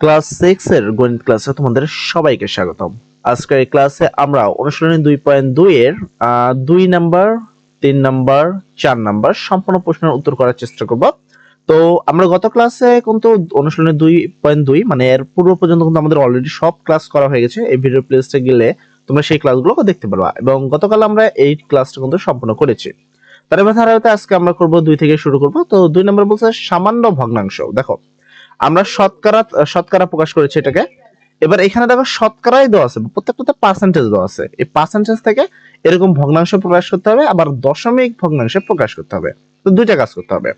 Class six এর গণিত ক্লাসে তোমাদের সবাইকে স্বাগতম। আজকের এই ক্লাসে আমরা অনুশীলনী দুই পয়েন্ট দুই এর দুই নাম্বার, তিন নাম্বার, চার নাম্বার সম্পূর্ণ প্রশ্নের উত্তর করার চেষ্টা করব। তো আমরা গত ক্লাসে কিন্তু অনুশীলনী দুই পয়েন্ট দুই মানে এর পূর্ব পর্যন্ত কিন্তু আমাদের অলরেডি সব ক্লাস করা হয়ে গেছে। এই ভিডিও প্লেলিস্টে গেলে তোমরা সেই ক্লাসগুলো দেখতে পারবা এবং গতকাল আমরা এই ক্লাসটা কিন্তু সম্পূর্ণ করেছি। তার আজকে আমরা করব দুই থেকে শুরু করব। তো দুই নম্বর বলছে সামান্য ভগ্নাংশ। দেখো আমরা শতকরা শতকরা প্রকাশ করেছি এটাকে। এবার এখানে দেখো শতকরাই দেওয়া আছে প্রত্যেকটাতে পার্সেন্টেজ দেওয়া আছে। এই পার্সেন্টেজ থেকে এরকম ভগ্নাংশ প্রকাশ করতে হবে আবার দশমিক ভগ্নাংশে প্রকাশ করতে হবে। তো দুইটা কাজ করতে হবে।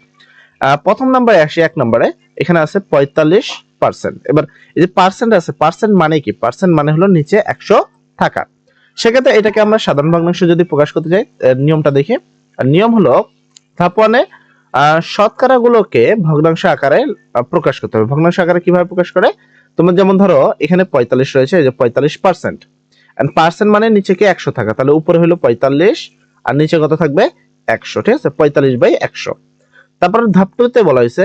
প্রথম নাম্বারে আসি এক নম্বরে এখানে আছে পঁয়তাল্লিশ পার্সেন্ট এবার এই যে পার্সেন্ট আছে পার্সেন্ট মানে কি? পার্সেন্ট মানে হলো নিচে একশো থাকা। সেক্ষেত্রে এটাকে আমরা সাধারণ ভগ্নাংশ যদি প্রকাশ করতে আহ, নিয়মটা দেখি। আর নিয়ম হলো ধাপ ওয়ানে শতকরা গুলোকে ভগ্নাংশ আকারে প্রকাশ করতে হবে। ভগ্নাংশ আকারে কীভাবে প্রকাশ করে? তোমার যেমন ধরো, এখানে পঁয়তাল্লিশ রয়েছে যে পঁয়তাল্লিশ পার্সেন্ট এন্ড পার্সেন্ট মানে নিচে কি একশো থাকা, তাহলে উপরে হলো পঁয়তাল্লিশ, আর নিচে কত থাকবে? একশো, ঠিক আছে? পঁয়তাল্লিশ বাই একশো। তারপর ধাপটুতে বলা হয়েছে,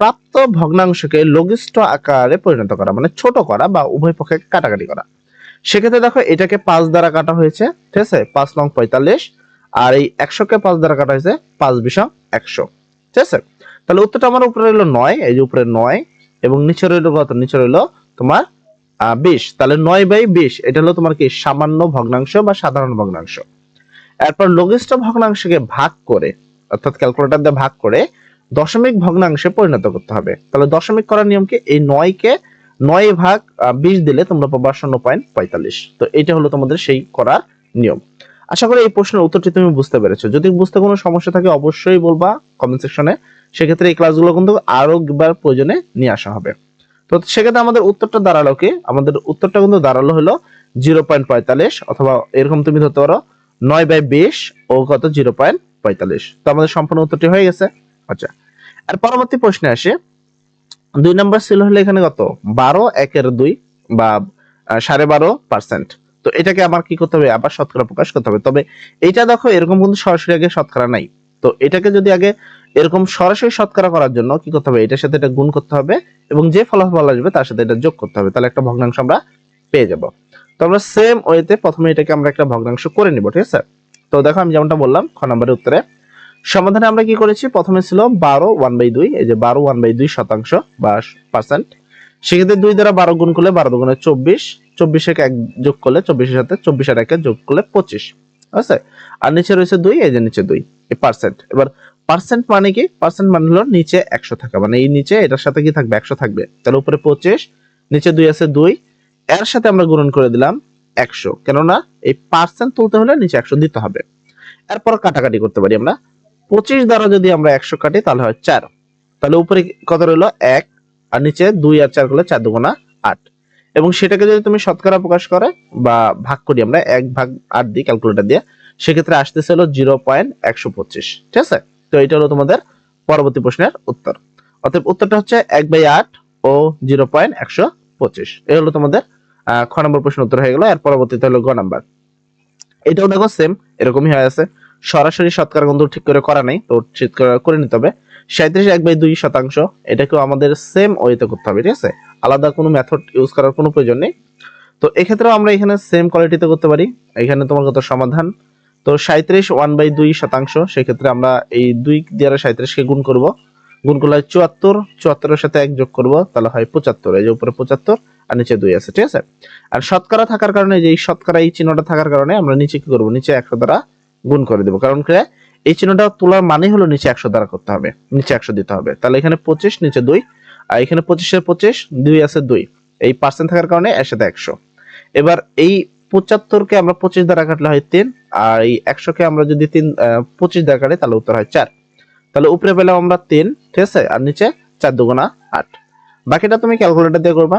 প্রাপ্ত ভগ্নাংশকে লঘিষ্ঠ আকারে পরিণত করা মানে ছোট করা বা উভয় পক্ষে কাটাকাটি করা। সেক্ষেত্রে দেখো, এটাকে পাঁচ দ্বারা কাটা হয়েছে, ঠিক আছে? পাঁচ নং পঁয়তাল্লিশ, আর এই একশোকে পাঁচ দ্বারা কাটা হয়েছে, পাঁচ বিশ একশো। ঠিক আছে? তাহলে উত্তরটা আমার উপরে রইল নয়, এই যে উপরে নয়, এবং নিচে রইল কত? নিচে রইল তোমার বিশ। তাহলে নয় বাই বিশ, এটা হলো তোমার কি সামান্য ভগ্নাংশ বা সাধারণ ভগ্নাংশ। এরপর লঘিষ্ঠ ভগ্নাংশকে ভাগ করে, অর্থাৎ ক্যালকুলেটর দিয়ে ভাগ করে দশমিক ভগ্নাংশে পরিণত করতে হবে। তাহলে দশমিক করার নিয়ম কি? এই নয়কে নয় ভাগ বিশ দিলে তোমরা পাবা শূন্য পয়েন্ট পঁয়তাল্লিশ। তো এটা হলো তোমাদের সেই করার নিয়ম। আশা করি এই প্রশ্নের উত্তরটি তুমি বুঝতে পেরেছ। যদি বুঝতে কোনো সমস্যা থাকে, অবশ্যই বলবা কমেন্ট সেকশনে সেক্ষেত্রে এই ক্লাসগুলো কিন্তু আরও একবার প্রয়োজনে নিয়ে আসা হবে। তো সেক্ষেত্রে আমাদের উত্তরটা দাঁড়াল কি? আমাদের উত্তরটা কিন্তু দাঁড়াল হলো জিরো পয়েন্ট পঁয়তাল্লিশ অথবা এরকম তুমি ধরতে পারো নয় বাই বিশ ও কত? জিরো পয়েন্ট পঁয়তাল্লিশ। তো আমাদের সম্পূর্ণ উত্তরটি হয়ে গেছে। আচ্ছা। আর পরবর্তী প্রশ্নে আসে। দুই নাম্বার ছিল হলে এখানে কত? বারো, একের দুই বা সাড়ে বারো পার্সেন্ট তো এটাকে আমার কি করতে হবে? আবার শতকরা প্রকাশ করতে হবে। তবে এটা দেখো, এরকম কিন্তু সরাসরি আগে শতকরা নাই। তো এটাকে যদি আগে এরকম সরাসরি শতকরা করার জন্য কি করতে হবে? এটার সাথে এটা গুণ করতে হবে এবং যে ফলাফল আসবে তার সাথে এটা যোগ করতে হবে। তাহলে একটা ভগ্নাংশ আমরা পেয়ে যাব। তো আমরা সেম ওয়েতে প্রথমে এটাকে আমরা একটা ভগ্নাংশ করে নিব, ঠিক আছে? তো দেখো আমি যেমনটা বললাম, খ নম্বরের উত্তরে। সমাধানে আমরা কি করেছি? প্রথমে ছিল বারো ওয়ান বাই দুই। এই যে বারো ওয়ান বাই দুই শতাংশ বা পার্সেন্ট সেক্ষেত্রে দুই দ্বারা বারো গুণ করলে বারো দুগুণে চব্বিশ। চব্বিশে এক যোগ করলে চব্বিশের সাথে চব্বিশ আর একে যোগ করলে পঁচিশ। আছে? আর নিচে রয়েছে দুই, এই যে নিচে দুই পার্সেন্ট এবার পার্সেন্ট মানে কি? পার্সেন্ট মানে হলো নিচে একশো থাকা। মানে এই নিচে এটার সাথে কি থাকবে? একশো থাকবে। তাহলে উপরে পঁচিশ, নিচে দুই আছে দুই, এর সাথে আমরা গুণন করে দিলাম একশো। কেননা এই পার্সেন্ট তুলতে হলে নিচে একশো দিতে হবে। এরপর কাটাকাটি করতে পারি আমরা। পঁচিশ দ্বারা যদি আমরা একশো কাটি, তাহলে হয় চার। তাহলে উপরে কত রইল? এক। আর নিচে দুই আর চার করলে চার দুগুণা আট। এবং সেটাকে যদি তুমি শতকরা প্রকাশ করে বা ভাগ করি আমরা এক ভাগ আট দিই ক্যালকুলেটর দিয়ে সেক্ষেত্রে আসতেছে হলো জিরো পয়েন্ট একশো পঁচিশ। ঠিক আছে? তো এটা হলো তোমাদের পরবর্তী প্রশ্নের উত্তর। অতএব উত্তরটা হচ্ছে এক বাই আট ও জিরো পয়েন্ট একশো পঁচিশ। এই হলো তোমাদের আহ, খ নম্বর প্রশ্নের উত্তর হয়ে গেল আর পরবর্তীতে হলো গ নাম্বার। এটাও দেখো সেম এরকমই হয়ে আছে। সরাসরি শতকরা কিন্তু ঠিক করে করা নাই তো ঠিক করে নিতে হবে। সাঁত্রিশ এক বাই দুই শতাংশ এটাকেও আমাদের সেম ওয়েতে করতে হবে ঠিক আছে? আলাদা কোনো মেথড ইউজ করার কোনো প্রয়োজন নেই। তো এক্ষেত্রেও আমরা এখানে সেম কোয়ালিটিতে করতে পারি। এখানে তোমার কত সমাধান। তো সাঁত্রিশ ওয়ান বাই দুই শতাংশ, সেক্ষেত্রে আমরা এই দুই দিয়ে সাঁত্রিশকে গুণ করব। গুণ করলে চুয়াত্তর, চুয়াত্তরের সাথে এক যোগ করব, তাহলে হয় পঁচাত্তর। এই যে উপরে পঁচাত্তর আর নিচে দুই আছে, ঠিক আছে? আর শতকরা থাকার কারণে, যে এই শতকরা এই চিহ্নটা থাকার কারণে আমরা নিচে কি করব? নিচে একশো দ্বারা গুণ করে দেবো। কারণ কি? এই চিহ্নটা তোলার মানে হলো নিচে একশো দ্বারা করতে হবে, নিচে একশো দিতে হবে। তাহলে এখানে পঁচিশ, নিচে দুই আর এখানে পঁচিশের পঁচিশ, দুই আছে দুই। এই পার্সেন্ট থাকার কারণে এর সাথে একশো। এবার এই পঁচাত্তরকে আমরা পঁচিশ দ্বারা কাটলে হয় তিন, আর এই একশোকে আমরা যদি তিন পঁচিশ দ্বারা কাটি, তাহলে উত্তর হয় চার। তাহলে উপরে পেলাম আমরা তিন, ঠিক আছে? আর নিচে চার দুগুণা আট। বাকিটা তুমি ক্যালকুলেটর দিয়ে করবা।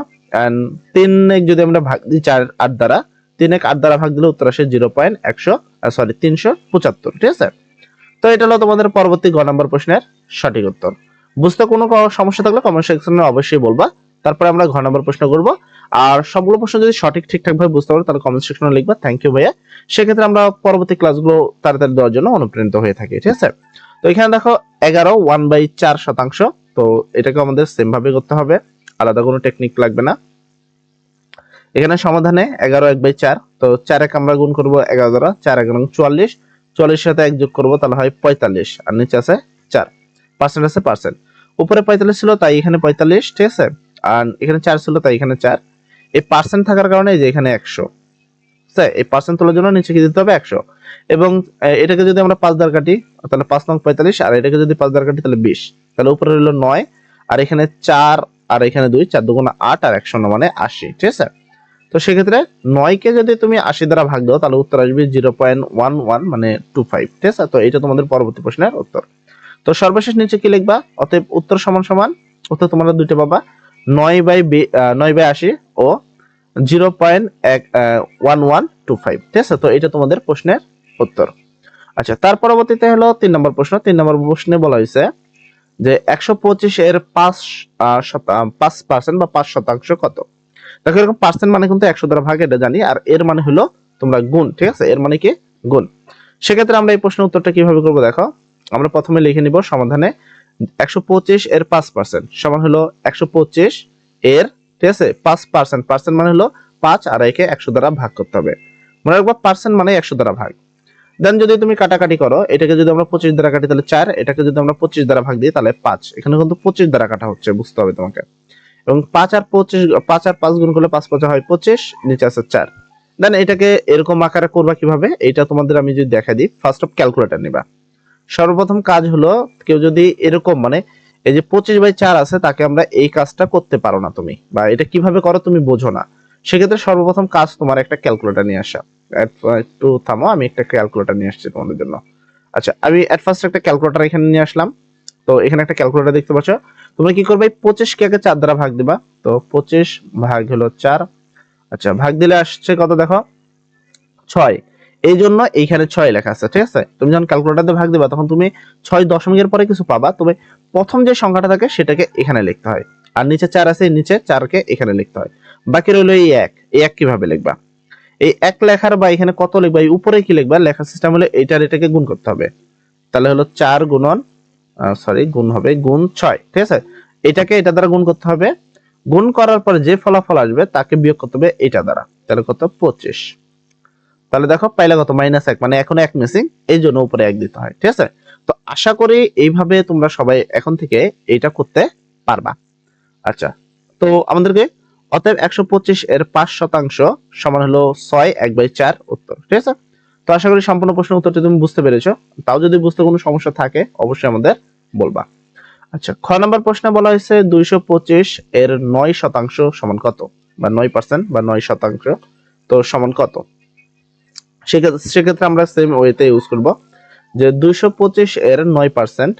তিন এক যদি আমরা ভাগ দিই চার আট দ্বারা তিন এক আট দ্বারা ভাগ দিলে উত্তর আসে জিরো পয়েন্ট একশো সরি তিনশো পঁচাত্তর, ঠিক আছে? তো এটা হলো তোমাদের পরবর্তী গ নম্বর প্রশ্নের সঠিক উত্তর। বুঝতে কোনো সমস্যা থাকলে কমেন্ট সেকশনে অবশ্যই বলবা। তারপরে আমরা ঘ নম্বর প্রশ্ন করব। আর সবগুলো প্রশ্ন যদি সঠিক ঠিকঠাক ভাবে বুঝতে পারো, তাহলে কমেন্ট সেকশনে লিখবা। থ্যাংক ইউ ভাইয়া। সেক্ষেত্রে আমরা পরবর্তী ক্লাসগুলো তাড়াতাড়ি দেওয়ার জন্য অনুপ্রাণিত হয়ে থাকি, ঠিক আছে? তো এখানে দেখো, এগারো ওয়ান বাই চার শতাংশ। তো এটাকে আমাদের সেম ভাবে করতে হবে। আলাদা কোনো টেকনিক লাগবে না। এখানে সমাধানে এগারো, এক বাই চার। তো চার এক আমরা গুণ করব এগারো দ্বারা। চার এগারো চুয়াল্লিশ। চুয়াল্লিশ সাথে এক যোগ করব, তাহলে হয় পঁয়তাল্লিশ। আর নিচে আছে চার। পার্সেন্ট আছে পার্সেন্ট উপরে পঁয়তাল্লিশ ছিল, তাই এখানে পঁয়তাল্লিশ, ঠিক আছে? আর এখানে চার ছিল, তাই এখানে চার। এই পার্সেন্ট থাকার কারণে যে এখানে একশো। এই পার্সেন্ট তোলার জন্য নিচে কি দিতে হবে? একশো। এবং এটাকে যদি আমরা পাঁচ দ্বার কাটি, তাহলে পাঁচ নং পঁয়তাল্লিশ, আর এটাকে যদি পাঁচ দ্বার কাটি, তাহলে বিশ। তাহলে উপরে হলো নয়, আর এখানে চার, আর এখানে দুই, চার দুগুণ আট, আর একশো মানে আশি। ঠিক আছে? তো সেক্ষেত্রে নয়কে যদি তুমি আশি দ্বারা ভাগ দাও, তাহলে উত্তর আসবে জিরো পয়েন্ট ওয়ান ওয়ান মানে টু ফাইভ। ঠিক আছে? তো এটা তোমাদের পরবর্তী প্রশ্নের উত্তর। তো সর্বশেষ নিচে কি লিখবা? অতএব উত্তর সমান সমান, উত্তর তোমরা দুইটা পাবা। নয় বাই নয় বাই আশি ও জিরো পয়েন্ট এক ওয়ান ওয়ান টু ফাইভ। ঠিক আছে? তো এটা তোমাদের প্রশ্নের উত্তর। আচ্ছা তার পরবর্তীতে হলো তিন নম্বর প্রশ্ন। তিন নম্বর প্রশ্নে বলা হয়েছে যে একশো পঁচিশ এর পাঁচ পাঁচ পার্সেন্ট বা পাঁচ শতাংশ কত? দেখো, এরকম পার্সেন্ট মানে কিন্তু একশো দ্বারা ভাগ, এটা জানি। আর এর মানে হলো তোমরা গুণ, ঠিক আছে? এর মানে কি? গুণ। সেক্ষেত্রে আমরা এই প্রশ্নের উত্তরটা কীভাবে করব দেখো? আমরা প্রথমে লিখে নিব সমাধানে একশো পঁচিশ এর পাঁচ পার্সেন্ট সমান হলো একশো পঁচিশ এর, ঠিক আছে? পাঁচ পার্সেন্ট পার্সেন্ট মানে হলো পাঁচ আর একে একশো দ্বারা ভাগ করতে হবে। মনে রাখব পার্সেন্ট মানে একশো দ্বারা ভাগ। দেন যদি তুমি কাটাকাটি করো, এটাকে যদি আমরা পঁচিশ দ্বারা কাটি, তাহলে চার, এটাকে যদি আমরা পঁচিশ দ্বারা ভাগ দিই, তাহলে পাঁচ। এখানে কিন্তু পঁচিশ দ্বারা কাটা হচ্ছে, বুঝতে হবে তোমাকে। এবং পাঁচ আর পঁচিশ, পাঁচ আর পাঁচ গুণ করলে পাঁচ পাঁচ হয় পঁচিশ, নিচে আছে চার। দেন এটাকে এরকম আকারে করবা কীভাবে? এটা তোমাদের আমি যদি দেখা দিই ফার্স্ট অফ ক্যালকুলেটর নিবা। সর্বপ্রথম কাজ হলো কেউ যদি এরকম মানে এই যে পঁচিশ বাই চার আছে, তাকে আমরা এই কাজটা করতে পারো না তুমি। বা এটা কীভাবে করো তুমি বোঝো না। সেক্ষেত্রে সর্বপ্রথম কাজ তোমার একটা ক্যালকুলেটর নিয়ে আসা। একটু থামো, আমি একটা ক্যালকুলেটর নিয়ে আসছি তোমাদের জন্য। আচ্ছা আমি এট ফার্স্ট একটা ক্যালকুলেটর এখানে নিয়ে আসলাম। তো এখানে একটা ক্যালকুলেটর দেখতে পাচ্ছ। তোমরা কি করবে? পঁচিশ কে আগে চার দ্বারা ভাগ দিবা। তো পঁচিশ ভাগ হলো চার। আচ্ছা ভাগ দিলে আসছে কত দেখো? ছয়। এই জন্য এইখানে ছয় লেখা আছে, ঠিক আছে? তুমি যখন ক্যালকুলেটর ভাগ দিবা, তখন তুমি ছয় দশমিকের পরে কিছু পাবা। তবে প্রথম যে সংখ্যাটা থাকে, সেটাকে এখানে লিখতে হয়। আর নিচে চার আছে, নিচে চারকে এখানে লিখতে হয়। বাকি রইল এই এক। এই এক কীভাবে লিখবা? এই এক লেখার বা এখানে কত লিখবা? এই উপরে কি লিখবা? লেখার সিস্টেম হলে এইটার এটাকে গুণ করতে হবে। তাহলে হলো চার গুণন সরি গুণ হবে গুণ ছয়, ঠিক আছে? এটাকে এটা দ্বারা গুণ করতে হবে। গুণ করার পরে যে ফলাফল আসবে, তাকে বিয়োগ করতে হবে এটা দ্বারা। তাহলে কত? পঁচিশ। তাহলে দেখো পাইলে কত? মাইনাস এক মানে এখন এক মিসিং এই জন্য উপরে এক দিতে হয়, ঠিক আছে? তো আশা করি এইভাবে তোমরা সবাই এখন থেকে এইটা করতে পারবা। আচ্ছা তো আমাদেরকে অতএব একশো পঁচিশ এর পাঁচ শতাংশ সমান হলো ছয়, এক বাই চার উত্তর, ঠিক আছে? তো আশা করি সম্পূর্ণ প্রশ্নের উত্তরটি তুমি বুঝতে পেরেছ। তাও যদি বুঝতে কোনো সমস্যা থাকে, অবশ্যই আমাদের বলবা। আচ্ছা খ নম্বর প্রশ্নে বলা হয়েছে দুইশো পঁচিশ এর নয় শতাংশ সমান কত? বা নয় পার্সেন্ট বা নয় শতাংশ, তো সমান কত? সেক্ষেত্রে সেক্ষেত্রে আমরা সেম ওয়েতে ইউজ করব যে দুইশো পঁচিশ এর নয় পার্সেন্ট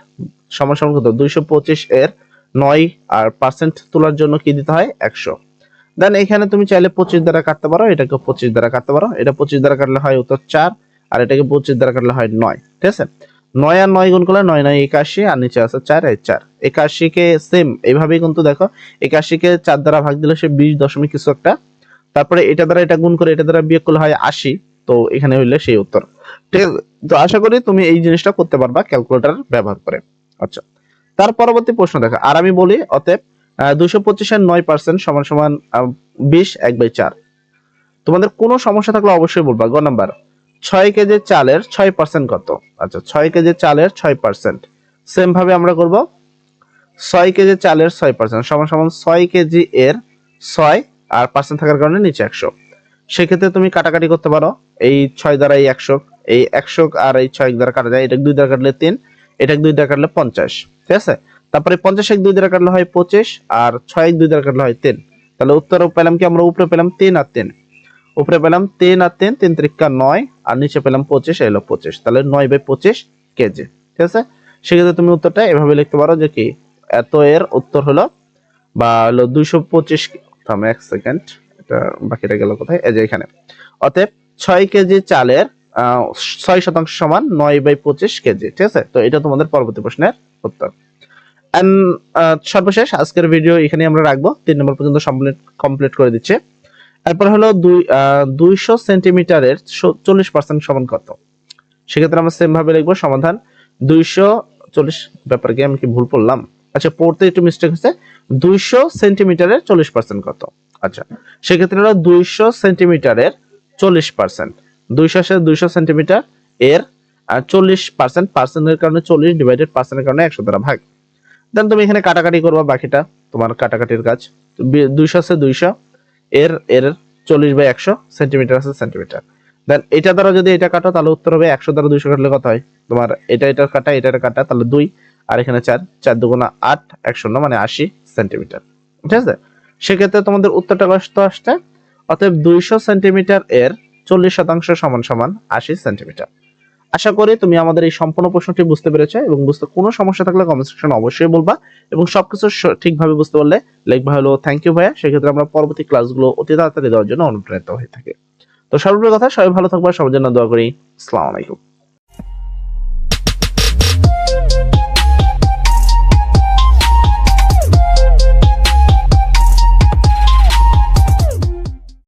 সমান কত? দুইশো পঁচিশ এর নয় আর পার্সেন্ট তোলার জন্য কি দিতে হয়? একশো। দেন এখানে তুমি চাইলে পঁচিশ দ্বারা কাটতে পারো, এটাকে পঁচিশ দ্বারা কাটতে পারো। এটা পঁচিশ দ্বারা কাটলে হয় উত্তর চার, আর এটাকে পঁচিশ দ্বারা কাটলে হয় নয়। ঠিক আছে? নয় আর নয় গুণ করলে নয় নয় একাশি, আর নিচে আছে চার, এই চার। একাশিকে সেম এইভাবেই কিন্তু দেখো, একাশিকে চার দ্বারা ভাগ দিলে সে বিশ দশমিক কিছু একটা। তারপরে এটা দ্বারা এটা গুণ করে এটা দ্বারা বিয়োগ করলে হয় আশি। তো এখানে হইলে সেই উত্তর। ঠিক আছে? তো আশা করি তুমি এই জিনিসটা করতে পারবা ক্যালকুলেটর ব্যবহার করে। আচ্ছা। তার পরবর্তী প্রশ্ন দেখো। আর আমি বলি, অতএব দুশো পঁচিশের নয় পার্সেন্ট সমান সমান বিশ এক বাই চার। তোমাদের কোনো সমস্যা থাকলে অবশ্যই বলবা। গ নাম্বার, ছয় কেজি চালের ছয় পার্সেন্ট কত? আচ্ছা ছয় কেজি চালের ছয় পার্সেন্ট সেম ভাবে আমরা করব, ছয় কেজি চালের ছয় পার্সেন্ট সমান সমান ছয় কেজি এর ছয় আর পার্সেন্ট থাকার কারণে নিচে একশো। সেক্ষেত্রে তুমি কাটাকাটি করতে পারো। এই ছয় দ্বারা এই একশো এই একশো আর এই ছয় দ্বারা কাটা যায় এটা দুই দ্বারা কাটলে তিন, এটা দুই দ্বারা কাটলে পঞ্চাশ, ঠিক আছে? তারপরে পঞ্চাশ এক দুই দ্বারা কাটলে হয় পঁচিশ আর ছয় এক দুই দ্বারা কাটলে হয় তিন। তাহলে উত্তর পেলাম কি? আমরা উপরে পেলাম তিন আর তিন। উপরে পেলাম তিন আর তিন তিন ত্রিকা নয় আর নিচে পেলাম পঁচিশ এলো পঁচিশ। তাহলে নয় বাই পঁচিশ কেজি, ঠিক আছে? সেক্ষেত্রে তুমি উত্তরটা এভাবে লিখতে পারো যে কি, এত এর উত্তর হলো বা হলো দুইশো পঁচিশ, থাম এক সেকেন্ড, এটা বাকিটা গেল কোথায়? এই যে এখানে। অতএব ছয় কেজি চালের ছয় শতাংশ সমান নয় বাই পঁচিশ কেজি, ঠিক আছে? তো এটা তোমাদের পরবর্তী প্রশ্নের উত্তর। সর্বশেষ আজকের ভিডিও এখানে আমরা রাখব। তিন নম্বর পর্যন্ত কমপ্লিট করে দিচ্ছে। এরপর হলো দুই দুইশো সেন্টিমিটারের চল্লিশ পার্সেন্ট সমান কত? সেক্ষেত্রে আমরা সেম ভাবে লিখব সমাধান দুইশো চল্লিশ ব্যাপার কি আমি কি ভুল করলাম আচ্ছা পড়তে একটু মিস্টেক হচ্ছে দুইশো সেন্টিমিটারের চল্লিশ পার্সেন্ট কত? আচ্ছা সেক্ষেত্রে হলো দুইশো সেন্টিমিটারের চল্লিশ পার্সেন্ট দুইশো দুইশো সেন্টিমিটার এর চল্লিশ পার্সেন্ট পার্সেন্টের কারণে চল্লিশ ডিভাইডেড পার্সেন্টের কারণে একশো দ্বারা ভাগ। দেন তুমি এখানে কাটাকাটি করবা বাকিটা, তোমার কাটাকাটির কাজ। দুইশো আছে দুইশো এর এর চল্লিশ বাই একশো সেন্টিমিটার আছে সেন্টিমিটার দেন এটা দ্বারা যদি এটা কাটো, তাহলে উত্তর হবে একশো দ্বারা দুইশো কাটলে কত হয়? তোমার এটা এটা কাটা এটা কাটা, তাহলে দুই। আর এখানে চার চার দুগুণা আট, একশো মানে আশি সেন্টিমিটার ঠিক আছে? সেক্ষেত্রে তোমাদের উত্তরটা কষ্ট আসছে। অতএব দুইশো সেন্টিমিটার এর চল্লিশ শতাংশ সমান সমান আশি সেন্টিমিটার। আশা করি তুমি আমাদের এই সম্পূর্ণ প্রশ্নটি বুঝতে পেরেছ এবং বুঝতে কোনো সমস্যা থাকলে কমেন্ট সেকশনে অবশ্যই বলবা এবং সবকিছু ঠিকভাবে বুঝতে পারলে লিখবা হলো থ্যাংক ইউ ভাইয়া। সেক্ষেত্রে আমরা পরবর্তী ক্লাসগুলো অতি তাড়াতাড়ি দেওয়ার জন্য অনুপ্রাণিত হয়ে থাকে। তো সর্বোপরি কথা, সবাই ভালো থাকবা, সবার জন্য দোয়া করি। আসসালামু আলাইকুম।